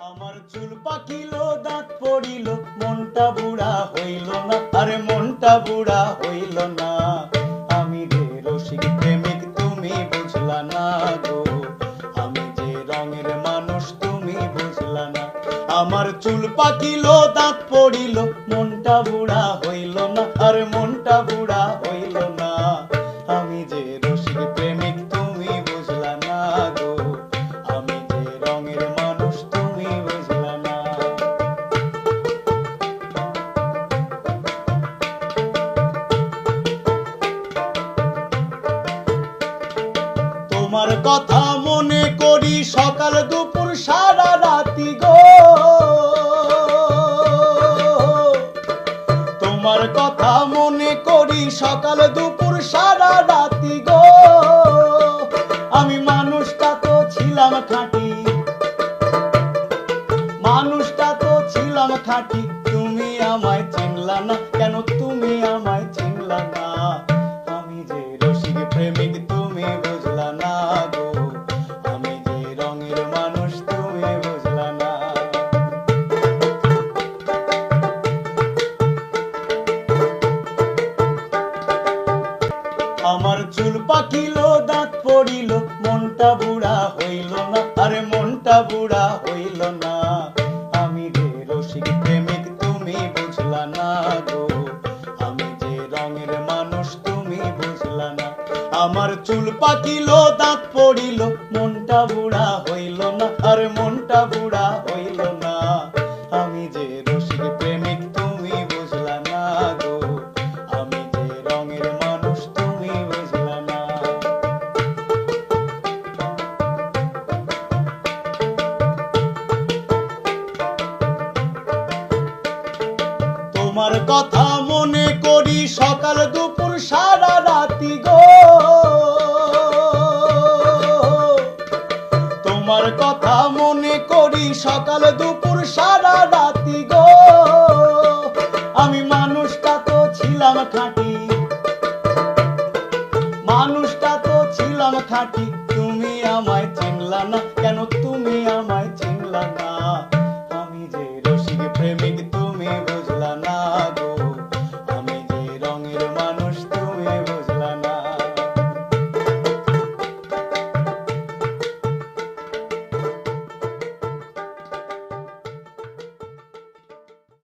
আমার চুল পাকিল, দাঁত পড়িল, মনটা বুড়া হইল না। আরে মনটা বুড়া হইল না। আমি যে রসিক প্রেমিক, তুমি বুঝলা না গো। আমি যে রঙের মানুষ, তুমি বুঝলা না। আমার চুল পাকিল, দাঁত পড়িল, মনটা বুড়া হইল না। আরে মনটা বুড়া তোমার কথা মনে করি সকাল দুপুর সারা রাতি গো। তোমার কথা মনে করি সকাল দুপুর সারা রাতি গো। আমি মানুষটা তো ছিলাম খাঁটি। মানুষটা তো ছিলাম খাঁটি। তুমি আমায় চিনলা না। কেন তুমি আমায় চিনলা না? পাকিল দাঁত পড়িল, মনটা বুড়া হইল না, আরে মনটা বুড়া হইল না। আমি যে রসিক প্রেমিক, তুমি বুঝলা না গো। আমি যে রঙের মানুষ, তুমি বুঝলা না। আমার চুল পাকিল দাঁত পড়িল, মনটা বুড়া হইল না, আরে মনটা বুড়া হইল তোমার কথা মনে করি সকাল দুপুর সারা রাতি গো। তোমার কথা মনে করি সকাল দুপুর সারা রাতি গো। আমি মানুষটা তো ছিলাম খাঁটি। মানুষটা তো ছিলাম খাঁটি। তুমি আমায় চিনলা না